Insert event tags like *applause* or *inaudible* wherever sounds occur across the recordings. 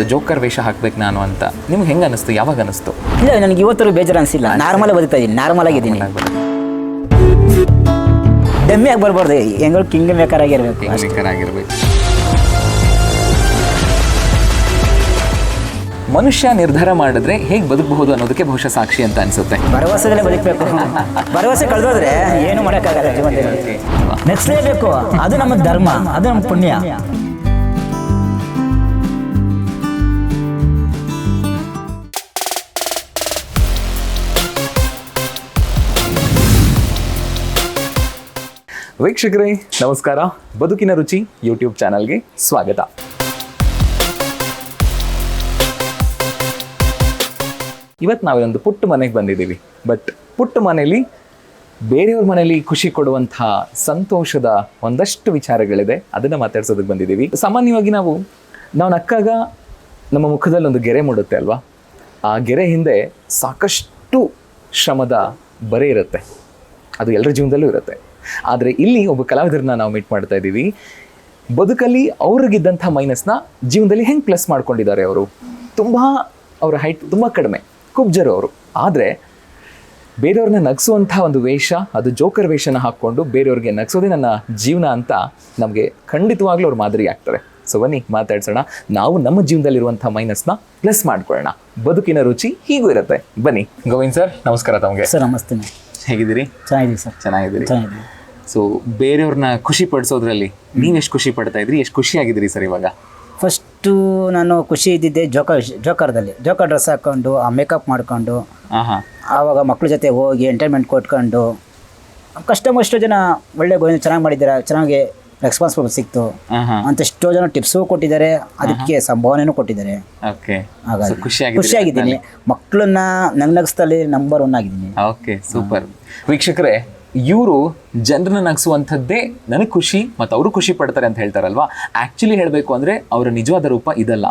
ಅನಿಸ್ತು ಜೋಕರ್ ವೇಷ ಹಾಕ್ಬೇಕು ನಾನು ಅಂತ. ನಿಮ್ಗೆ ಹೆಂಗ ಅನಿಸ್ತು? ಯಾವಾಗ ಅನಿಸ್ತು? ಇಲ್ಲ ನನಗೆ ಇವತ್ತರೂ ಬೇಜಾರು ಅನಿಸಿಲ್ಲ ನಾರ್ಮಲ್ ಬದುಕ್ತಾ ಇದ್ದೀನಿ ನಾರ್ಮಲ್ ಆಗಿದ್ದೀನಿ. ಡಮ್ಮಿ ಆಗಿ ಬರ್ಬಾರ್ದು ಹೆಂಗಳು ಕಿಂಗ್ ಮೇಕರ್ ಆಗಿರ್ಬೇಕು ಅಷ್ಟೇ. ಆಗಿರ್ಬೇಕು. ಮನುಷ್ಯ ನಿರ್ಧಾರ ಮಾಡಿದ್ರೆ ಹೇಗೆ ಬದುಕಬಹುದು ಅನ್ನೋದಕ್ಕೆ ಬಹುಶಃ ಸಾಕ್ಷಿ ಅಂತ ಅನ್ಸುತ್ತೆ. ಭರವಸೆದಲ್ಲೇ ಬದುಕಬೇಕು. ಭರವಸೆ ಕಳೆದೋದ್ರೆ ಏನು ಮಾಡೋಕ್ಕಾಗಲ್ಲ ಜೀವನದಲ್ಲಿ. ನೆಕ್ಸ್ಲೇಬೇಕು ಅದು ನಮ್ಮ ಧರ್ಮ ಅದು ನಮ್ಮ ಪುಣ್ಯ. ವೀಕ್ಷಕರೇ, ನಮಸ್ಕಾರ. ಬದುಕಿನ ರುಚಿ ಯೂಟ್ಯೂಬ್ ಚಾನಲ್ಗೆ ಸ್ವಾಗತ. ಇವತ್ತು ನಾವೊಂದು ಪುಟ್ಟ ಮನೆಗೆ ಬಂದಿದ್ದೀವಿ. ಬಟ್ ಪುಟ್ಟ ಮನೆಯಲ್ಲಿ ಬೇರೆಯವ್ರ ಮನೆಯಲ್ಲಿ ಖುಷಿ ಕೊಡುವಂತಹ ಸಂತೋಷದ ಒಂದಷ್ಟು ವಿಚಾರಗಳಿದೆ. ಅದನ್ನು ಮಾತಾಡ್ಸೋದಕ್ಕೆ ಬಂದಿದ್ದೀವಿ. ಸಾಮಾನ್ಯವಾಗಿ ನಾವು ನಾವು ನಕ್ಕಾಗ ನಮ್ಮ ಮುಖದಲ್ಲಿ ಒಂದು ಗೆರೆ ಮೂಡುತ್ತೆ ಅಲ್ವಾ? ಆ ಗೆರೆ ಹಿಂದೆ ಸಾಕಷ್ಟು ಶ್ರಮದ ಬರೆ ಇರುತ್ತೆ. ಅದು ಎಲ್ಲರ ಜೀವನದಲ್ಲೂ ಇರುತ್ತೆ. ಆದರೆ ಇಲ್ಲಿ ಒಬ್ಬ ಕಲಾವಿದರನ್ನ ನಾವು ಮೀಟ್ ಮಾಡ್ತಾ ಇದ್ದೀವಿ. ಬದುಕಲ್ಲಿ ಅವ್ರಿಗಿದ್ದಂಥ ಮೈನಸ್ನ ಜೀವನದಲ್ಲಿ ಹೆಂಗೆ ಪ್ಲಸ್ ಮಾಡ್ಕೊಂಡಿದ್ದಾರೆ ಅವರು? ತುಂಬ ಅವರ ಹೈಟ್ ತುಂಬ ಕಡಿಮೆ ಕುಬ್ಜರು ಅವರು. ಆದರೆ ಬೇರೆಯವ್ರನ್ನ ನಗಿಸುವಂಥ ಒಂದು ವೇಷ, ಅದು ಜೋಕರ್ ವೇಷನ ಹಾಕ್ಕೊಂಡು ಬೇರೆಯವ್ರಿಗೆ ನಗಿಸೋದೇ ನನ್ನ ಜೀವನ ಅಂತ ನಮಗೆ ಖಂಡಿತವಾಗ್ಲೂ ಅವ್ರು ಮಾದರಿ ಆಗ್ತಾರೆ. ಸೊ ಬನ್ನಿ, ಮಾತಾಡ್ಸೋಣ. ನಾವು ನಮ್ಮ ಜೀವನದಲ್ಲಿರುವಂಥ ಮೈನಸ್ನ ಪ್ಲಸ್ ಮಾಡ್ಕೊಳ್ಳೋಣ. ಬದುಕಿನ ರುಚಿ ಹೀಗೂ ಇರುತ್ತೆ. ಬನ್ನಿ, ಗೋವಿಂದ್ ಸರ್, ನಮಸ್ಕಾರ ತಮಗೆ. ಸರ್, ನಮಸ್ತೆ. ಹೇಗಿದ್ದೀರಿ? ಚೆನ್ನಾಗಿದ್ದೀವಿ ಸರ್. ಚೆನ್ನಾಗಿದ್ದೀರಿ. ಸೊ ಬೇರೆಯವ್ರನ್ನ ಖುಷಿ ಪಡಿಸೋದ್ರಲ್ಲಿ ನೀವು ಎಷ್ಟು ಖುಷಿ ಪಡ್ತಾ ಇದ್ರಿ? ಎಷ್ಟು ಖುಷಿಯಾಗಿದ್ದೀರಿ ಸರ್ ಇವಾಗ? ಫಸ್ಟು ನಾನು ಖುಷಿ ಇದ್ದಿದ್ದೆ ಜೋಕರ್ ಜೋಕರ್ದಲ್ಲಿ. ಜೋಕರ್ ಡ್ರೆಸ್ ಹಾಕ್ಕೊಂಡು ಆ ಮೇಕಪ್ ಮಾಡ್ಕೊಂಡು ಆವಾಗ ಮಕ್ಳ ಜೊತೆ ಹೋಗಿ ಎಂಟರ್ಟೈನ್ಮೆಂಟ್ ಕೊಟ್ಕೊಂಡು ಕಸ್ಟಮರ್ ಎಷ್ಟೋ ಜನ ಒಳ್ಳೆ ಗೋವಿಂದ ಚೆನ್ನಾಗಿ ಮಾಡಿದ್ದೀರಾ? ಚೆನ್ನಾಗಿ ರೆಸ್ಪಾನ್ಸಿಬಲ್ ಸಿಕ್ತು. ಅಂತ ಎಷ್ಟೋ ಜನ ಟಿಪ್ಸು ಕೊಟ್ಟಿದ್ದಾರೆ. ಅದಕ್ಕೆ ಸಂಭಾವನೆನೂ ಕೊಟ್ಟಿದ್ದಾರೆ. ಓಕೆ. ಹಾಗಾಗಿ ಖುಷಿಯಾಗಿದ್ದೀನಿ. ಮಕ್ಕಳನ್ನ ನಗ್ನಗಿಸ್ತಲ್ಲಿ ನಂಬರ್ ಒನ್ ಆಗಿದ್ದೀನಿ. Okay super. ವೀಕ್ಷಕರೇ ಇವರು ಜನರನ್ನ ನಗಿಸುವಂಥದ್ದೇ ನನಗೆ ಖುಷಿ ಮತ್ತು ಅವರು ಖುಷಿ ಪಡ್ತಾರೆ ಅಂತ ಹೇಳ್ತಾರಲ್ವಾ? ಆ್ಯಕ್ಚುಲಿ ಹೇಳಬೇಕು ಅಂದರೆ ಅವರ ನಿಜವಾದ ರೂಪ ಇದಲ್ಲ.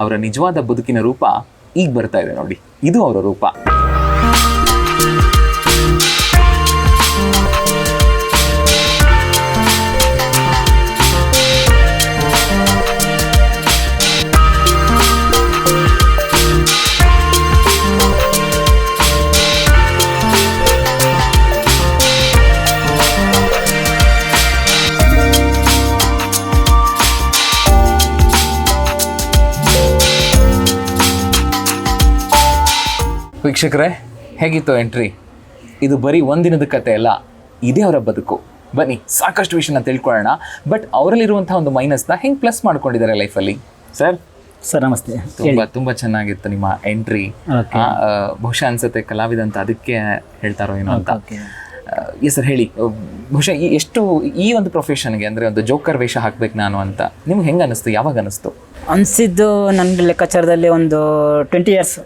ಅವರ ನಿಜವಾದ ಬದುಕಿನ ರೂಪ ಈಗ ಬರ್ತಾ ಇದೆ ನೋಡಿ. ಇದು ಅವರ ರೂಪ. ವೀಕ್ಷಕರೇ ಹೇಗಿತ್ತು ಎಂಟ್ರಿ? ಇದು ಬರೀ ಒಂದಿನದ ಕತೆ ಅಲ್ಲ ಇದೇ ಅವರ ಬದುಕು. ಬನ್ನಿ ಸಾಕಷ್ಟು ವಿಷಯನ ತಿಳ್ಕೊಳ್ಳೋಣ. ಬಟ್ ಅವರಲ್ಲಿರುವಂಥ ಒಂದು ಮೈನಸ್ನ ಹೆಂಗೆ ಪ್ಲಸ್ ಮಾಡ್ಕೊಂಡಿದ್ದಾರೆ ಲೈಫಲ್ಲಿ? ಸರ್? ಸರ್ ನಮಸ್ತೆ. ತುಂಬಾ ತುಂಬಾ ಚೆನ್ನಾಗಿತ್ತು ನಿಮ್ಮ ಎಂಟ್ರಿ. ಬಹುಶಃ ಅನ್ಸುತ್ತೆ ಕಲಾವಿದ ಅಂತ ಅದಕ್ಕೆ ಹೇಳ್ತಾರೋ ಏನೋ ಅಂತ. ಎಸ್ ಸರ್ ಹೇಳಿ. ಬಹುಶಃ ಈ ಎಷ್ಟು ಈ ಒಂದು ಪ್ರೊಫೆಷನ್ಗೆ ಅಂದ್ರೆ ಒಂದು ಜೋಕರ್ ವೇಷ ಹಾಕ್ಬೇಕು ನಾನು ಅಂತ ನಿಮ್ಗೆ ಹೆಂಗೆ ಅನಿಸ್ತು? ಯಾವಾಗ ಅನಿಸ್ತು? ಅನಿಸಿದ್ದು ನನ್ನ ಲೆಕ್ಕಾಚಾರದಲ್ಲಿ ಒಂದು ಟ್ವೆಂಟಿ ಇಯರ್ಸ್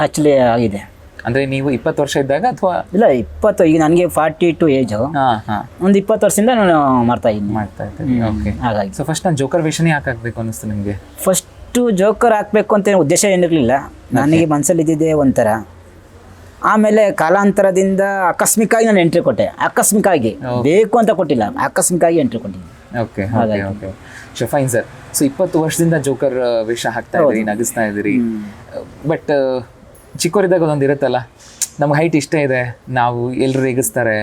ಆ್ಯಕ್ಚುಲಿ ಆಗಿದೆ. ಅಂದ್ರೆ ನೀವು ಇಪ್ಪತ್ತು ವರ್ಷ ಇದ್ದಾಗ ಅಥವಾ? ಇಲ್ಲ ಇಪ್ಪತ್ತು ಈಗ ನನಗೆ ಫಾರ್ಟಿ ಟು ಏಜು ಹಾಂ ಹಾಂ. ಒಂದು ಇಪ್ಪತ್ತು ವರ್ಷದಿಂದ ನಾನು ಮಾಡ್ತಾ ಇದ್ದೀನಿ. ಮಾಡ್ತಾ ಇದ್ದೀನಿ ಓಕೆ ಹಾಗಾಗಿ. ಸೊ ಫಸ್ಟ್ ನಾನು ಜೋಕರ್ ವೇಷನೇ ಯಾಕೆ ಹಾಕ್ಬೇಕು ಅನಿಸ್ತು ನಿಮಗೆ? ಫಸ್ಟು ಜೋಕರ್ ಹಾಕಬೇಕು ಅಂತ ಉದ್ದೇಶ ಏನಿರಲಿಲ್ಲ. ನನಗೆ ಮನಸ್ಸಲ್ಲಿ ಇದ್ದಿದ್ದೆ ಒಂಥರ. ಆಮೇಲೆ ಕಾಲಾಂತರದಿಂದ ಆಕಸ್ಮಿಕವಾಗಿ ನಾನು ಎಂಟ್ರಿ ಕೊಟ್ಟೆ. ಆಕಸ್ಮಿಕವಾಗಿ. ಬೇಕು ಅಂತ ಕೊಟ್ಟಿಲ್ಲ. ಆಕಸ್ಮಿಕವಾಗಿ ಎಂಟ್ರಿ ಕೊಟ್ಟಿದ್ದೀನಿ. ಓಕೆ ಹಾಗಾಗಿ. Okay so fine sir so ಇಪ್ಪತ್ತು ವರ್ಷದಿಂದ ಜೋಕರ್ ವೇಷ ಹಾಕ್ತಾ ಇದ್ದೀರಿ ನಗಿಸ್ತಾ ಇದ್ದೀರಿ. ಬಟ್ ಚಿಕ್ಕವರಿದ್ದಾಗ ಒಂದೊಂದು ಇರುತ್ತಲ್ಲ ನಮ್ಗೆ ಹೈಟ್ ಇಷ್ಟೇ ಇದೆ ನಾವು ಎಲ್ಲರೂ ರೇಗಿಸ್ತಾರೆ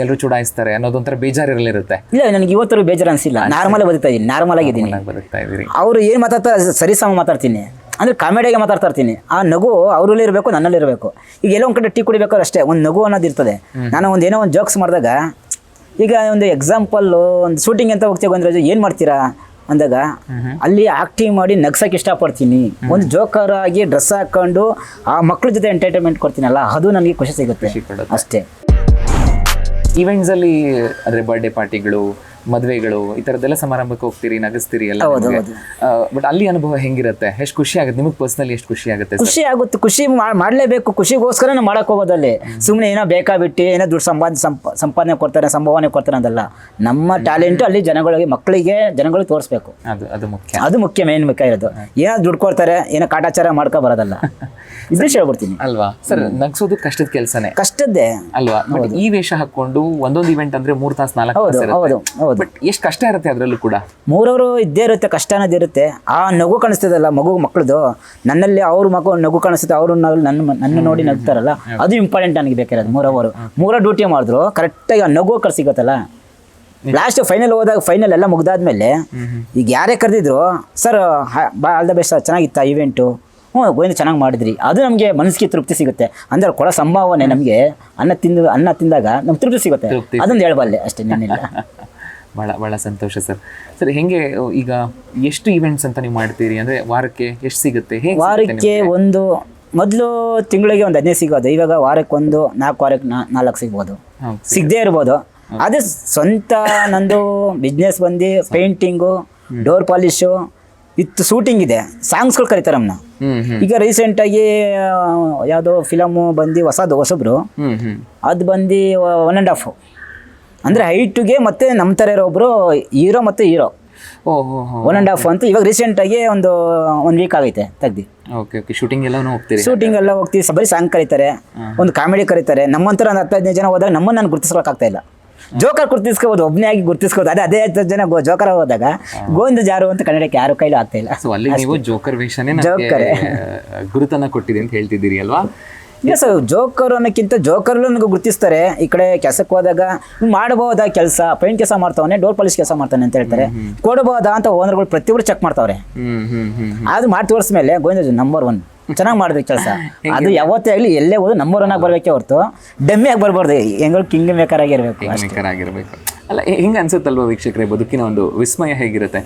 ಎಲ್ಲರೂ ಚುಡಾಯಿಸ್ತಾರೆ ಅನ್ನೋದೊಂಥರ ಬೇಜಾರಿರಲಿರುತ್ತೆ ಇಲ್ಲ ನನಗೆ ಇವತ್ತರೂ ಬೇಜಾರು ಅನಿಸಿಲ್ಲ ನಾರ್ಮಲ್ ಬದುಕ್ತಾ ಇದ್ದೀನಿ ನಾರ್ಮಲ್ ಆಗಿದ್ದೀನಿ ಬದುಕ್ತಾ ಇದ್ದೀರಿ ಅವರು ಏನು ಮಾತಾಡ್ತಾರೆ ಸರಿ ಸಮ ಮಾತಾಡ್ತೀನಿ. ಅಂದರೆ ಕಾಮಿಡಿಯಾಗೆ ಮಾತಾಡ್ತಾ ಇರ್ತೀನಿ. ಆ ನಗು ಅವರಲ್ಲಿ ಇರಬೇಕು ನನ್ನಲ್ಲಿ ಇರಬೇಕು. ಈಗ ಎಲ್ಲೋ ಒಂದು ಕಡೆ ಟೀ ಕುಡಿಬೇಕಾದ್ರೆ ಅಷ್ಟೇ ಒಂದು ನಗು ಅನ್ನೋದು ಇರ್ತದೆ. ನಾನು ಒಂದು ಏನೋ ಒಂದು ಜೋಕ್ಸ್ ಮಾಡಿದಾಗ ಈಗ ಒಂದು ಎಕ್ಸಾಂಪಲ್ಲು ಒಂದು ಶೂಟಿಂಗ್ ಅಂತ ಹೋಗ್ತೀವಿ ಅಂದ್ರೆ ಏನು ಮಾಡ್ತೀರಾ? ಅಂದಾಗ ಅಲ್ಲಿ ಆಕ್ಟಿಂಗ್ ಮಾಡಿ ನಗ್ಸಕ್ಕೆ ಇಷ್ಟಪಡ್ತೀನಿ. ಒಂದು ಜೋಕರ್ ಆಗಿ ಡ್ರೆಸ್ ಹಾಕೊಂಡು ಆ ಮಕ್ಳ ಜೊತೆ ಎಂಟರ್ಟೈನ್ಮೆಂಟ್ ಕೊಡ್ತೀನಲ್ಲ ಅದು ನನಗೆ ಖುಷಿ ಸಿಗುತ್ತೆ. ಅಷ್ಟೇ. ಈವೆಂಟ್ಸಲ್ಲಿ ಅಂದರೆ ಬರ್ಡೇ ಪಾರ್ಟಿಗಳು ಮದುವೆಗಳು ಈ ಥರದ್ದೆಲ್ಲ ಸಮಾರಂಭಕ್ಕೆ ಹೋಗ್ತೀರಿ ನಗಿಸ್ತೀರಿ ಎಲ್ಲ. ಬಟ್ ಅಲ್ಲಿ ಅನುಭವ ಹೆಂಗಿರುತ್ತೆ? ಎಷ್ಟು ಖುಷಿ ಆಗುತ್ತೆ? ನಿಮಗೆ ಪರ್ಸನಲಿ ಎಷ್ಟು ಖುಷಿ ಆಗುತ್ತೆ ಖುಷಿ ಆಗುತ್ತೆ. ಖುಷಿ ಮಾಡಲೇಬೇಕು. ಖುಷಿಗೋಸ್ಕರ ನಾವು ಮಾಡಕ್ ಹೋಗೋದಲ್ಲಿ. ಸುಮ್ಮನೆ ಏನೋ ಬೇಕಾ ಬಿಟ್ಟು ಏನೋ ದುಡ್ಡು ಸಂಪಾದ ಸಂಪ ಸಂಪಾದನೆ ಕೊಡ್ತಾರೆ ಸಂಭಾವನೆ ಕೊಡ್ತಾರೆ ಅದಲ್ಲ. ನಮ್ಮ ಟ್ಯಾಲೆಂಟು ಅಲ್ಲಿ ಜನಗಳಿಗೆ ಮಕ್ಕಳಿಗೆ ಜನಗಳಿಗೆ ತೋರಿಸ್ಬೇಕು. ಅದು ಅದು ಮುಖ್ಯ. ಅದು ಮುಖ್ಯ ಮೇನ್ ಮುಖ್ಯ ಇರೋದು. ಏನೋ ದುಡ್ಡು ಕೊಡ್ತಾರೆ ಏನೋ ಕಾಟಾಚಾರ ಮಾಡ್ಕೊ ಬರೋದಲ್ಲ. *laughs* ಇದ್ರೆ ಹೇಳ್ಬಿಡ್ತೀನಿ. ಅಲ್ವಾ? ಸರ್ ನಗ್ಸೋದು ಕಷ್ಟದ ಕೆಲಸನೇ. ಕಷ್ಟದ್ದೇ. ಅಲ್ವಾ? ಈ ವೇಷ ಹಾಕೊಂಡು ಒಂದೊಂದು ಇವೆಂಟ್ ಅಂದ್ರೆ ಮೂರ್ ತಾಸು ನಾಲ್ಕು ಹೌದು. ಹೌದು. ಬಟ್ ಎಷ್ಟು ಕಷ್ಟ ಇರುತ್ತೆ ಅದರಲ್ಲೂ ಕೂಡ? ಮೂರವರು ಇದ್ದೇ ಇರುತ್ತೆ ಕಷ್ಟ ಅನ್ನೋದು ಇರುತ್ತೆ. ಆ ನಗು ಕಾಣಿಸ್ತದಲ್ಲ ಮಗು ಮಕ್ಕಳದು ನನ್ನಲ್ಲಿ ಅವ್ರ ಮಗು ನಗು ಕಾಣಿಸುತ್ತೆ ಅವರು ನನ್ನ ನನ್ನ ನೋಡಿ ನಗ್ತಾರಲ್ಲ ಅದು ಇಂಪಾರ್ಟೆಂಟ್ ನನಗೆ ಬೇಕಿರೋದು ಮೂರವರು. ಮೂರ ಡ್ಯೂಟಿ ಮಾಡಿದ್ರು ಕರೆಕ್ಟಾಗಿ ಆ ನಗು ಕರ್ ಸಿಗುತ್ತಲ್ಲ ಲಾಸ್ಟ್ ಫೈನಲ್ ಹೋದಾಗ ಫೈನಲ್ ಎಲ್ಲ ಮುಗ್ದಾದ್ಮೇಲೆ ಈಗ ಯಾರೇ ಕರೆದಿದ್ರು ಸರ್ ಬಾ ಆಲ್ ದ ಬೆಸ್ಟ್ ಚೆನ್ನಾಗಿತ್ತಾ ಇವೆಂಟು ಹ್ಞೂ ಗೋವಿಂದ ಚೆನ್ನಾಗಿ ಮಾಡಿದ್ರಿ. ಅದು ನಮಗೆ ಮನಸ್ಸಿಗೆ ತೃಪ್ತಿ ಸಿಗುತ್ತೆ. ಅಂದ್ರೆ ಕೊಡೋ ಸಂಭಾವನೆ ನಮಗೆ ಅನ್ನ ತಿಂದು ಅನ್ನ ತಿಂದಾಗ ನಮ್ಗೆ ತೃಪ್ತಿ ಸಿಗುತ್ತೆ. ಅದೊಂದು ಹೇಳ್ಬಲ್ಲೆ ಅಷ್ಟೇ ನಾನಿಲ್ಲ *laughs* ಭಾಳ ಭಾಳ ಸಂತೋಷ ಸರ್. ಸರ್ ಹೆಂಗೆ ಈಗ ಎಷ್ಟು ಇವೆಂಟ್ಸ್ ಅಂತ ನೀವು ಮಾಡ್ತೀರಿ? ಅಂದ್ರೆ ವಾರಕ್ಕೆ ಎಷ್ಟು ಸಿಗುತ್ತೆ? ಹೇಗೆ ವಾರಕ್ಕೆ ಒಂದು ಮೊದಲು ತಿಂಗಳಿಗೆ ಒಂದು ಹದಿನೈದು ಸಿಗೋದು. ಇವಾಗ ವಾರಕ್ಕೆ ಒಂದು ನಾಲ್ಕು ವಾರಕ್ಕೆ ನಾ ನಾಲ್ಕು ಸಿಗ್ಬೋದು. ಸಿಗದೇ ಇರ್ಬೋದು. ಅದೇ ಸ್ವಂತ ನಂದು ಬಿಸ್ನೆಸ್ ಬಂದು ಪೇಂಟಿಂಗು ಡೋರ್ ಪಾಲಿಶು ಇತ್ತು ಶೂಟಿಂಗ್ ಇದೆ. ಸಾಂಗ್ಸ್ಗಳು ಕರೀತಾರೆ ನಮ್ಮನ್ನ ಈಗ ರೀಸೆಂಟಾಗಿ ಯಾವುದೋ ಫಿಲಮು ಬಂದು ಹೊಸದು ಹೊಸಬ್ರು. ಅದು ಬಂದು ಒನ್ ಆ್ಯಂಡ್ ಹಾಫ್ ಅಂದರೆ ಹೈಟ್ಗೆ ಮತ್ತು ನಮ್ಮ ಥರ ಇರೋ ಒಬ್ಬರು ಹೀರೋ ಮತ್ತು ಹೀರೋ ಒನ್ ಆ್ಯಂಡ್ ಹಾಫ್ ಅಂತ. ಇವಾಗ ರೀಸೆಂಟಾಗಿ ಒಂದು ಒಂದು ವೀಕ್ ಆಗೈತೆ ತೆಗ್ದು. Okay okay. ಶೂಟಿಂಗ್ ಎಲ್ಲ ಹೋಗ್ತೀವಿ ಶೂಟಿಂಗ್ ಎಲ್ಲ ಹೋಗ್ತೀವಿ. ಸಬರಿ ಬರೀ ಸಾಂಗ್ ಕರೀತಾರೆ. ಒಂದು ಕಾಮಿಡಿ ಕರೀತಾರೆ. ನಮ್ಮಂತರ ಒಂದು ಹತ್ತು ಹದಿನೈದು ಜನ ಹೋದಾಗ ನಮ್ಮನ್ನು ನಾನು ಗುರುತಿಸ್ಕೊಳಕ್ಕಾಗ್ತಾ ಇಲ್ಲ. ಜೋಕರ್ ಗುರ್ತಿಸ್ಕೋಬೋದು ಒಬ್ಬನೇ ಆಗಿ ಗುರ್ತಿಸ್ಕೋದು ಅದೇ ಅದೇ ಹತ್ತು ಜನ ಜೋಕರ್ ಹೋದಾಗ ಗೋವಿಂದ ಜಾರು ಅಂತ ಕನ್ನಡಕ್ಕೆ ಯಾರು ಕೈಲೂ ಆಗ್ತಾ ಇಲ್ಲ. ಸೊ ಅಲ್ಲಿ ನೀವು ಜೋಕರ್ ವೇಷನೇ ಜೋಕರ್ ಗುರುತನ ಗುರುತನ್ನ ಕೊಟ್ಟಿದೆ ಅಂತ ಹೇಳ್ತಿದ್ದೀರಿ ಅಲ್ವಾ? ಇಲ್ಲ ಸರ್ ಜೋಕರ್ ಅನ್ನೋಕ್ಕಿಂತ ಜೋಕರ್ಲು ನನಗೆ ಗುರುತಿಸ್ತಾರೆ. ಈ ಕಡೆ ಕೆಲಸಕ್ಕೆ ಹೋದಾಗ ಮಾಡಬಹುದಾ ಕೆಲಸ? ಪೈಂಟ್ ಕೆಲಸ ಮಾಡ್ತಾವನೆ ಡೋರ್ ಪಾಲಿಶ್ ಕೆಲಸ ಮಾಡ್ತಾನೆ ಅಂತ ಹೇಳ್ತಾರೆ. ಕೊಡಬಹುದಾ ಅಂತ ಓನರ್ಗಳು ಪ್ರತಿಯೊಬ್ಬರು ಚೆಕ್ ಮಾಡ್ತಾವ್ರೆ. ಹ್ಮ್ ಹ್ಮ್ ಹ್ಮ್ ಅದು ಮಾಡಿ ತೋರಿಸ್ಮೇಲೆ ಗೋವಿಂದ ನಂಬರ್ ಒನ್ ಚೆನ್ನಾಗಿ ಮಾಡಿದ್ರಿ ಕೆಲಸ. ಅದು ಯಾವತ್ತೇ ಆಗಲಿ ಎಲ್ಲೇ ಹೋದ್ರು ನಂಬರ್ ಒನ್ ಆಗಿ ಬರಬೇಕೆ ಹೊರತು ಡಮ್ಮಿ ಆಗಿ ಬರಬಾರ್ದು. ಹೆಂಗೋ ಕಿಂಗ್ ಮೇಕರ್ ಆಗಿರ್ಬೇಕು ಮೇಕರ್ ಆಗಿರ್ಬೇಕು. ಅಲ್ಲ ಹಿಂಗೆ ಅನ್ಸುತ್ತಲ್ವ ವೀಕ್ಷಕರೇ ಬದುಕಿನ ಒಂದು ವಿಸ್ಮಯ ಹೇಗಿರುತ್ತೆ?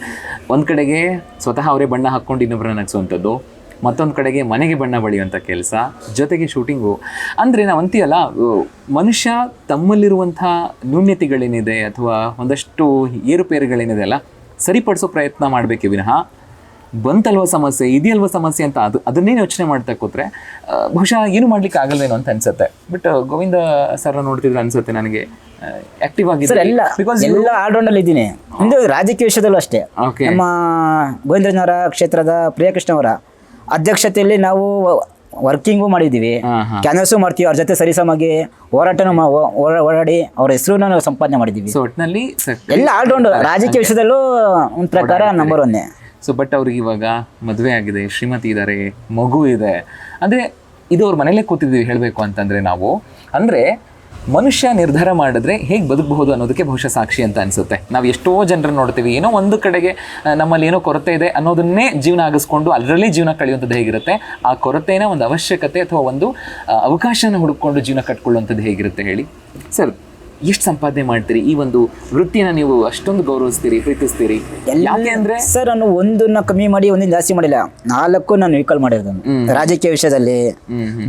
ಒಂದ್ ಕಡೆಗೆ ಸ್ವತಃ ಅವರೇ ಬಣ್ಣ ಹಾಕೊಂಡು ಇನ್ನೊಬ್ಬರನ್ನ ನಗಿಸುವಂಥದ್ದು. ಮತ್ತೊಂದು ಕಡೆಗೆ ಮನೆಗೆ ಬಣ್ಣ ಬಳಿಯುವಂಥ ಕೆಲಸ ಜೊತೆಗೆ ಶೂಟಿಂಗು. ಅಂದರೆ ನಾವು ಅಂತೀಯಲ್ಲ ಮನುಷ್ಯ ತಮ್ಮಲ್ಲಿರುವಂಥ ನ್ಯೂನ್ಯತೆಗಳೇನಿದೆ ಅಥವಾ ಒಂದಷ್ಟು ಏರುಪೇರುಗಳೇನಿದೆ ಅಲ್ಲ ಸರಿಪಡಿಸೋ ಪ್ರಯತ್ನ ಮಾಡಬೇಕೆ ವಿನಃ. ಬಂತಲ್ವ ಸಮಸ್ಯೆ ಇದೆಯಲ್ವ ಸಮಸ್ಯೆ ಅಂತ ಅದು ಅದನ್ನೇ ಯೋಚನೆ ಮಾಡ್ತಾ ಕೂತ್ರೆ ಬಹುಶಃ ಏನು ಮಾಡ್ಲಿಕ್ಕೆ ಆಗಲ್ವೇನೋ ಅಂತ ಅನ್ಸುತ್ತೆ. ಬಟ್ ಗೋವಿಂದ ಸರ್ ನೋಡ್ತಿದ್ರೆ ಅನ್ಸುತ್ತೆ ನನಗೆ ಆಕ್ಟಿವ್ ಆಗಿದೆ ಸರ್ ಎಲ್ಲ ಬಿಕಾಸ್ ಎಲ್ಲ ಆಲ್ರೌಂಡಲ್ಲಿ ಇದ್ದೀನಿ. ಒಂದು ರಾಜಕೀಯ ವಿಷಯದಲ್ಲೂ ಅಷ್ಟೇ. ನಮ್ಮ ಗೋವಿಂದ್ರಜ್ಞರ ಕ್ಷೇತ್ರದ ಪ್ರಿಯಕೃಷ್ಣ ಅವರ ಅಧ್ಯಕ್ಷತೆಯಲ್ಲಿ ನಾವು ವರ್ಕಿಂಗು ಮಾಡಿದ್ದೀವಿ. ಕ್ಯಾನ್ವಸ್ಸು ಮಾಡ್ತೀವಿ ಅವ್ರ ಜೊತೆ ಸರಿಸಮಾಗಿ ಹೋರಾಟನೂ ಮಾ- ಓಡಾಡಿ ಅವ್ರ ಹೆಸರನ್ನ ನಾವು ಸಂಪಾದನೆ ಮಾಡಿದ್ದೀವಿ. ಸೊ ಒಟ್ಟಿನಲ್ಲಿ ಎಲ್ಲ ಆಲ್ರೌಂಡ್ ರಾಜಕೀಯ ವಿಷಯದಲ್ಲೂ ಒಂದು ಪ್ರಕಾರ ನಂಬರ್ ಒನ್ನೇ ಸೊ ಬಟ್ ಅವ್ರಿಗೆ ಇವಾಗ ಮದುವೆ ಆಗಿದೆ ಶ್ರೀಮತಿ ಇದ್ದಾರೆ ಮಗು ಇದೆ. ಅಂದ್ರೆ ಇದು ಅವ್ರ ಮನೇಲೆ ಕೂತಿದ್ದೀವಿ ಹೇಳಬೇಕು ಅಂತಂದ್ರೆ ನಾವು. ಅಂದ್ರೆ ಮನುಷ್ಯ ನಿರ್ಧಾರ ಮಾಡಿದ್ರೆ ಹೇಗೆ ಬದುಕಬಹುದು ಅನ್ನೋದಕ್ಕೆ ಬಹುಶಃ ಸಾಕ್ಷಿ ಅಂತ ಅನಿಸುತ್ತೆ. ನಾವು ಎಷ್ಟೋ ಜನರನ್ನು ನೋಡ್ತೀವಿ, ಏನೋ ಒಂದು ಕಡೆಗೆ ನಮ್ಮಲ್ಲಿ ಏನೋ ಕೊರತೆ ಇದೆ ಅನ್ನೋದನ್ನೇ ಜೀವನ ಆಗಿಸ್ಕೊಂಡು ಅದರಲ್ಲಿ ಜೀವನ ಕಳೆಯುವಂಥದ್ದು ಹೇಗಿರುತ್ತೆ, ಆ ಕೊರತೆನ ಒಂದು ಅವಶ್ಯಕತೆ ಅಥವಾ ಒಂದು ಅವಕಾಶನ ಹುಡುಕೊಂಡು ಜೀವನ ಕಟ್ಕೊಳ್ಳುವಂಥದ್ದು ಹೇಗಿರುತ್ತೆ ಹೇಳಿ. ಸರ್. ಎಷ್ಟು ಸಂಪಾದನೆ ಮಾಡ್ತೀರಿ? ಈ ಒಂದು ವೃತ್ತಿನ ನೀವು ಅಷ್ಟೊಂದು ಗೌರವಿಸ್ತೀರಿ ಪ್ರೀತಿಸ್ತೀರಿ? ಯಾಕೆ ಅಂದ್ರೆ ಸರ್ ನಾನು ಒಂದನ್ನ ಕಮ್ಮಿ ಮಾಡಿ ಒಂದಿನ ಜಾಸ್ತಿ ಮಾಡಿಲ್ಲ. ನಾಲ್ಕು ನಾನು ವಿಕಲ್ ಮಾಡಿರೋದು ರಾಜಕೀಯ ವಿಷಯದಲ್ಲಿ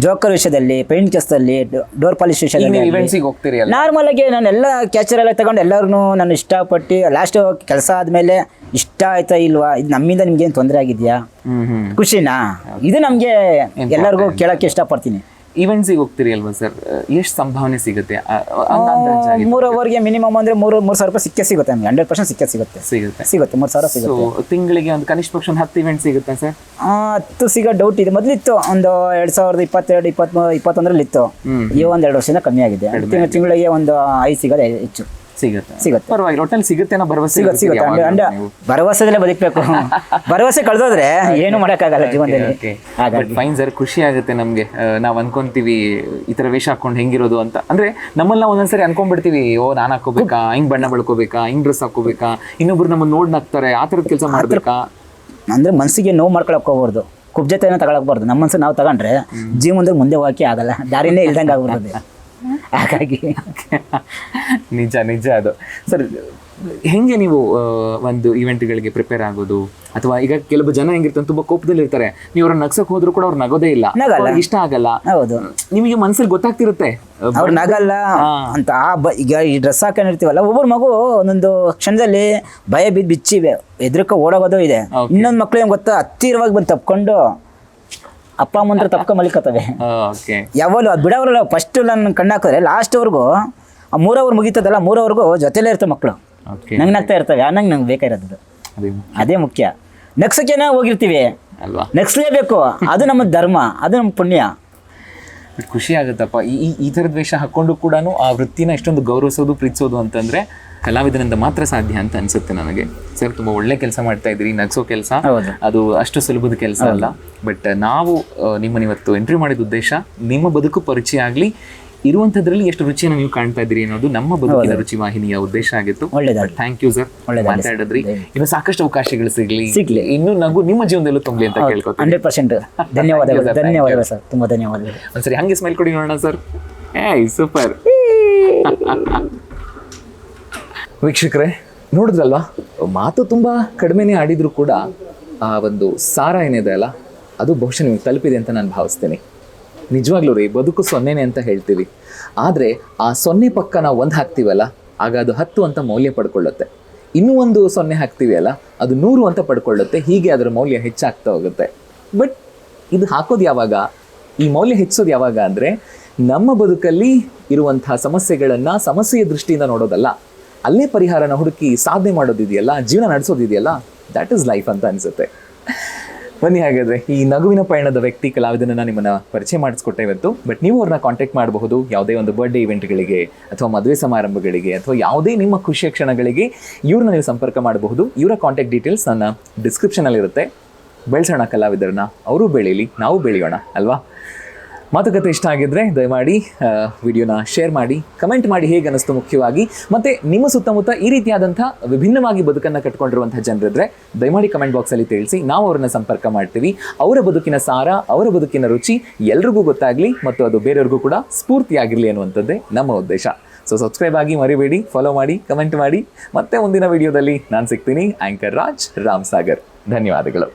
ಜೋಕರ್ ವಿಷಯದಲ್ಲಿ ಪೇಂಟ್ ಕೆಲಸದಲ್ಲಿ ಡೋರ್ ಪಾಲಿಶ್ ವಿಷಯದಲ್ಲಿ. ಇವೆಂಟ್ಸಿಗೆ ಹೋಗ್ತೀರಿ ನಾರ್ಮಲ್ ಆಗಿ ನಾನು ಎಲ್ಲ ಕ್ಯಾಚರ್ ಎಲ್ಲ ತಗೊಂಡು ಎಲ್ಲರೂ ನಾನು ಇಷ್ಟಪಟ್ಟು ಲಾಸ್ಟ್ ಕೆಲಸ ಆದ್ಮೇಲೆ ಇಷ್ಟ ಆಯ್ತಾ ಇಲ್ವಾ? ಇದು ನಮ್ಮಿಂದ ನಿಮ್ಗೆ ಏನು ತೊಂದರೆ ಆಗಿದೆಯಾ? ಖುಷಿನಾ? ಇದು ನಮಗೆ ಎಲ್ಲರಿಗೂ ಕೇಳಕ್ಕೆ ಇಷ್ಟಪಡ್ತೀನಿ. ಇವೆಂಟ್ಸಿಗೆ ಹೋಗ್ತೀರಿ ಅಲ್ವಾ ಸರ್ ಎಷ್ಟು ಸಂಭಾವನೆ ಸಿಗುತ್ತೆ? ಮೂರು ಅವರ್ಗೆ ಮಿನಿಮಮ್ ಅಂದ್ರೆ ಮೂರು ಮೂರು ಸಾವಿರ ರೂಪಾಯಿ ಸಿಕ್ಕೇ ಸಿಗುತ್ತೆ ನಮಗೆ. ಹಂಡ್ರೆಡ್ ಪರ್ಸೆಂಟ್ ಸಿಕ್ಕೇ ಸಿಗುತ್ತೆ. ಸಿಗುತ್ತೆ. ಸಿಗುತ್ತೆ ಮೂರು ಸಾವಿರ ಸಿಗುತ್ತೆ. ತಿಂಗಳಿಗೆ ಒಂದು ಕನಿಷ್ಠ ಪಕ್ಷ ಒಂದು ಹತ್ತು ಇವೆಂಟ್ ಸಿಗುತ್ತೆ ಸರ್ ಹತ್ತು ಸಿಗೋ ಡೌಟ್ ಇದೆ. ಮೊದಲಿತ್ತು ಒಂದು ಎರಡು ಸಾವಿರದ ಇಪ್ಪತ್ತೆರಡು ಇಪ್ಪತ್ತ್ ಇಪ್ಪತ್ತೊಂದರಲ್ಲಿ ಇತ್ತು. ಈ ಒಂದು ಎರಡು ವರ್ಷದಿಂದ ಕಮ್ಮಿ ಆಗಿದೆ. ತಿಂಗಳ ತಿಂಗಳಿಗೆ ಒಂದು ಐದು ಸಿಗೋದು ಹೆಚ್ಚು. ಸಿಗುತ್ತೆ. ಸಿಗುತ್ತೆ. ಪರವಾಗಿಲ್ಲ ಒಟ್ಟಲ್ಲಿ ಸಿಗುತ್ತೆ ಅನ್ನೋ ಭರವಸೆ ಸಿಗುತ್ತೆ ನೀವು. ಭರವಸೆದಲ್ಲೇ ಬದುಕಬೇಕು. *laughs* ಭರವಸೆ ಕಳೆದೋದ್ರೆ ಏನು ಮಾಡೋಕ್ಕಾಗಲ್ಲ ಜೀವನದಲ್ಲಿ. ಫೈನ್ ಸರ್ ಖುಷಿ ಆಗುತ್ತೆ ನಮಗೆ. ನಾವು ಅನ್ಕೊಂತೀವಿ ಈ ಥರ ವೇಷ ಹಾಕೊಂಡು ಹೆಂಗಿರೋದು ಅಂತ. ಅಂದ್ರೆ ನಮ್ಮನ್ನ ನಾವು ಒಂದೊಂದ್ಸರಿ ಅನ್ಕೊಂಡ್ಬಿಡ್ತೀವಿ ಓ ನಾನು ಹಾಕೋಬೇಕಾ ಹಿಂಗ್ ಬಣ್ಣ ಬಳ್ಕೋಬೇಕಾ ಹಿಂಗ್ ಡ್ರೆಸ್ ಹಾಕೋಬೇಕಾ ಇನ್ನೊಬ್ರು ನಮ್ಮನ್ನ ನೋಡ್ ನಾಕ್ತಾರೆ ಆ ತರದ ಕೆಲಸ ಮಾಡ್ಬೇಕಾ? ಅಂದ್ರೆ ಮನಸ್ಸಿಗೆ ನೋವು ಮಾಡ್ಕೊಳಕ್ ಹೋಗ್ಬಾರ್ದು. ಕುಬ್ಜತೆನ ತಗೊಳಕ್ಬಾರ್ದು ನಮ್ಮ ಮನಸ್ಸು ನಾವು ತಗೊಂಡ್ರೆ ಜೀವನದಲ್ಲಿ ಮುಂದೆ ಹೋಗಕ್ಕೆ ಆಗಲ್ಲ. ದಾರಿನೇ ಇಲ್ದಂಗೆ ಆಗ್ಬಿಡ್ತದೆ. *laughs* ಹಾಗಾಗಿ *laughs* ನಿಜ ನಿಜ ಅದು. ಸರ್ ಹೆಂಗೆ ನೀವು ಒಂದು ಇವೆಂಟ್ಗಳಿಗೆ ಪ್ರಿಪೇರ್ ಆಗೋದು? ಅಥವಾ ಈಗ ಕೆಲವು ಜನ ಹೆಂಗಿರ್ತಾರೆ ತುಂಬಾ ಕೋಪದಲ್ಲಿ ಇರ್ತಾರೆ ನೀವು ಅವ್ರನ್ನ ನಗ್ಸಕ್ ಹೋದ್ರು ಕೂಡ ಅವ್ರು ನಗೋದೇ ಇಲ್ಲ. ನಗಲ್ಲ. ಇಷ್ಟ ಆಗಲ್ಲ. ಹೌದು. ನಿಮಗೆ ಮನ್ಸಲ್ಲಿ ಗೊತ್ತಾಗ್ತಿರುತ್ತೆ. ಅವ್ರು ನಗಲ್ಲ. ಅಂತ ಆ ಬ ಈಗ ಈ ಡ್ರೆಸ್ ಹಾಕೊಂಡಿರ್ತೀವಲ್ಲ ಒಬ್ಬರು ಮಗು ಒಂದೊಂದು ಕ್ಷಣದಲ್ಲಿ ಭಯ ಬಿದ್ದು ಬಿಚ್ಚಿವೆ. ಎದ್ರಕ ಓಡೋಗೋದು ಇದೆ. ಇನ್ನೊಂದು ಮಕ್ಳು ಏನು ಗೊತ್ತಾ ಹತ್ತಿರವಾಗಿ ಬಂದು ತಪ್ಕೊಂಡು ಅಪ್ಪ ಅಮ್ಮಂತ್ರ ತಪ್ಪ ಮಲಿಕತ್ತವೆ. ಓಕೆ ಯಾವಾಗಲೂ ಅದು ಬಿಡೋರಲ್ಲ ಫಸ್ಟ್ ನನ್ನ ಕಣ್ಣಾಕಿದ್ರೆ ಲಾಸ್ಟ್ವರೆಗೂ ಆ ಮೂರವ್ರು ಮುಗೀತದಲ್ಲ ಮೂರವ್ರಿಗೂ ಜೊತೆಲೇ ಇರ್ತವೆ ಮಕ್ಕಳು ಓಕೆ ನಂಗೆ ನಗ್ತಾ ಇರ್ತವೆ ಆ ನಂಗೆ ನಂಗೆ ಬೇಕಾಗಿರೋದು ಅದೇ ಮುಖ್ಯ. ಮುಖ್ಯ. ನಾವು ಹೋಗಿರ್ತೀವಿ. ಅಲ್ವಾ? ನಗ್ಸ್ಲೇಬೇಕು ಅದು ನಮ್ಮ ಧರ್ಮ ಅದು ನಮ್ಮ ಪುಣ್ಯ. ಖುಷಿ ಆಗುತ್ತಪ್ಪ. ಈ ಈ- ಥರದ ವೇಷ ಹಾಕೊಂಡು ಕೂಡ ಆ ವೃತ್ತಿನ ಇಷ್ಟೊಂದು ಗೌರವಿಸೋದು ಪ್ರೀತಿಸೋದು ಅಂತಂದ್ರೆ ಕಲಾವಿದನಿಂದ ಮಾತ್ರ ಸಾಧ್ಯ ಅಂತ ಅನ್ಸುತ್ತೆ ನನಗೆ. ಸರ್ ತುಂಬಾ ಒಳ್ಳೆ ಕೆಲಸ ಮಾಡ್ತಾ ಇದ್ದೀರಿ. ನಗಸೋ ಕೆಲಸ ಅದು ಅಷ್ಟು ಸುಲಭದ ಕೆಲಸ ಅಲ್ಲ. ಬಟ್ ನಾವು ನಿಮ್ಮನ್ನು ಇವತ್ತು ಎಂಟ್ರಿ ಮಾಡಿದ ಉದ್ದೇಶ ನಿಮ್ಮ ಬದುಕು ಪರಿಚಯ ಆಗ್ಲಿ ಇರುವಂತದ್ರಲ್ಲಿ ಎಷ್ಟು ರುಚಿಯನ್ನು ನೀವು ಕಾಣ್ತಾ ಇದ್ದೀರಿ ಅನ್ನೋದು ನಮ್ಮ ಬದುಕಿನ ರುಚಿ ವಾಹಿನಿಯ ಉದ್ದೇಶ ಆಗಿತ್ತು. ಥ್ಯಾಂಕ್ ಯು ಸರ್ ಮಾತಾಡಿದ್ರಿ. ಇನ್ನು ಸಾಕಷ್ಟು ಅವಕಾಶಗಳು ಸಿಗ್ಲಿ. ಸಿಗ್ಲಿ. ಇನ್ನು ನಗು ನಿಮ್ಮ ಜೀವನದಲ್ಲೂ ತುಂಬಲಿ ಅಂತ ಕೇಳ್ಕೊತೀನಿ. Hundred percent. *laughs* ಧನ್ಯವಾದಗಳು. ಧನ್ಯವಾದಗಳು ಸರ್ ತುಂಬ ಧನ್ಯವಾದಗಳು. ಒಂದ್ಸರಿ ಹಂಗೆ ಸ್ಮೈಲ್ ಕೊಡಿ ನೋಡೋಣ ಸರ್ ಏಯ್ ಸೂಪರ್ *laughs* ವೀಕ್ಷಕರೇ, ನೋಡಿದ್ರಲ್ವಾ? ಮಾತು ತುಂಬ ಕಡಿಮೆನೆ ಆಡಿದ್ರು ಕೂಡ ಆ ಒಂದು ಸಾರ ಏನಿದೆ ಅಲ್ಲ, ಅದು ಬಹುಶಃ ನಿಮ್ಗೆ ತಲುಪಿದೆ ಅಂತ ನಾನು ಭಾವಿಸ್ತೀನಿ. ನಿಜವಾಗ್ಲೂ ರೀ, ಬದುಕು ಸೊನ್ನೆನೆ ಅಂತ ಹೇಳ್ತೀವಿ. ಆದರೆ ಆ ಸೊನ್ನೆ ಪಕ್ಕ ನಾವು ಒಂದು ಹಾಕ್ತೀವಲ್ಲ, ಆಗ ಅದು ಹತ್ತು ಅಂತ ಮೌಲ್ಯ ಪಡ್ಕೊಳ್ಳುತ್ತೆ. ಇನ್ನೂ ಒಂದು ಸೊನ್ನೆ ಹಾಕ್ತೀವಿ ಅಲ್ಲ, ಅದು ನೂರು ಅಂತ ಪಡ್ಕೊಳ್ಳುತ್ತೆ, ಹೀಗೆ ಅದರ ಮೌಲ್ಯ ಹೆಚ್ಚಾಗ್ತಾ ಹೋಗುತ್ತೆ. ಬಟ್ ಇದು ಹಾಕೋದು ಯಾವಾಗ? ಈ ಮೌಲ್ಯ ಹೆಚ್ಚೋದು ಯಾವಾಗ ಅಂದರೆ, ನಮ್ಮ ಬದುಕಲ್ಲಿ ಇರುವಂತಹ ಸಮಸ್ಯೆಗಳನ್ನು ಸಮಸ್ಯೆಯ ದೃಷ್ಟಿಯಿಂದ ನೋಡೋದಲ್ಲ. ಅಲ್ಲೇ ಪರಿಹಾರನ ಹುಡುಕಿ ಸಾಧನೆ ಮಾಡೋದಿದೆಯಲ್ಲ, ಜೀವನ ನಡೆಸೋದಿದೆಯಲ್ಲ ದ್ಯಾಟ್ ಇಸ್ ಲೈಫ್ ಅಂತ ಅನಿಸುತ್ತೆ. ಬನ್ನಿ ಹಾಗಾದರೆ, ಈ ನಗುವಿನ ಪಯಣದ ವ್ಯಕ್ತಿ ಕಲಾವಿದನನ್ನು ನಿಮ್ಮನ್ನು ಪರಿಚಯ ಮಾಡಿಸ್ಕೊಟ್ಟೆ ಇವತ್ತು ಬಟ್ ನೀವು ಅವ್ರನ್ನ ಕಾಂಟ್ಯಾಕ್ಟ್ ಮಾಡಬಹುದು ಯಾವುದೇ ಒಂದು ಬರ್ಡೇ ಇವೆಂಟ್ಗಳಿಗೆ ಅಥವಾ ಮದುವೆ ಸಮಾರಂಭಗಳಿಗೆ ಅಥವಾ ಯಾವುದೇ ನಿಮ್ಮ ಖುಷಿಯ ಕ್ಷಣಗಳಿಗೆ ಇವ್ರನ್ನ ನೀವು ಸಂಪರ್ಕ ಮಾಡಬಹುದು. ಇವರ ಕಾಂಟ್ಯಾಕ್ಟ್ ಡೀಟೇಲ್ಸ್ ನನ್ನ ಡಿಸ್ಕ್ರಿಪ್ಷನಲ್ಲಿರುತ್ತೆ ಬೆಳೆಸೋಣ ಕಲಾವಿದರನ್ನ, ಅವರು ಬೆಳೀಲಿ, ನಾವು ಬೆಳೆಯೋಣ, ಅಲ್ವಾ? ಮಾತುಕತೆ ಇಷ್ಟ ಆಗಿದ್ರೆ ದಯಮಾಡಿ ವಿಡಿಯೋನ ಶೇರ್ ಮಾಡಿ, ಕಮೆಂಟ್ ಮಾಡಿ ಹೇಗೆ ಅನ್ನಿಸ್ತು ಮುಖ್ಯವಾಗಿ, ಮತ್ತೆ ನಿಮ್ಮ ಸುತ್ತಮುತ್ತ ಈ ರೀತಿಯಾದಂಥ ವಿಭಿನ್ನವಾಗಿ ಬದುಕನ್ನು ಕಟ್ಕೊಂಡಿರುವಂಥ ಜನರಿದ್ರೆ ದಯಮಾಡಿ ಕಮೆಂಟ್ ಬಾಕ್ಸಲ್ಲಿ ತಿಳಿಸಿ, ನಾವು ಅವರನ್ನ ಸಂಪರ್ಕ ಮಾಡ್ತೀವಿ. ಅವರ ಬದುಕಿನ ಸಾರ, ಅವರ ಬದುಕಿನ ರುಚಿ ಎಲ್ರಿಗೂ ಗೊತ್ತಾಗಲಿ ಮತ್ತು ಅದು ಬೇರೆಯವ್ರಿಗೂ ಕೂಡ ಸ್ಫೂರ್ತಿಯಾಗಿರಲಿ ಅನ್ನುವಂಥದ್ದೇ ನಮ್ಮ ಉದ್ದೇಶ. ಸೊ ಸಬ್ಸ್ಕ್ರೈಬ್ ಆಗಿ ಮರಿಬೇಡಿ ಫಾಲೋ ಮಾಡಿ, ಕಮೆಂಟ್ ಮಾಡಿ. ಮತ್ತೆ ಮುಂದಿನ ವಿಡಿಯೋದಲ್ಲಿ ನಾನು ಸಿಗ್ತೀನಿ, ಆಂಕರ್ ರಾಜ್ ರಾಮ್ ಸಾಗರ್ ಧನ್ಯವಾದಗಳು.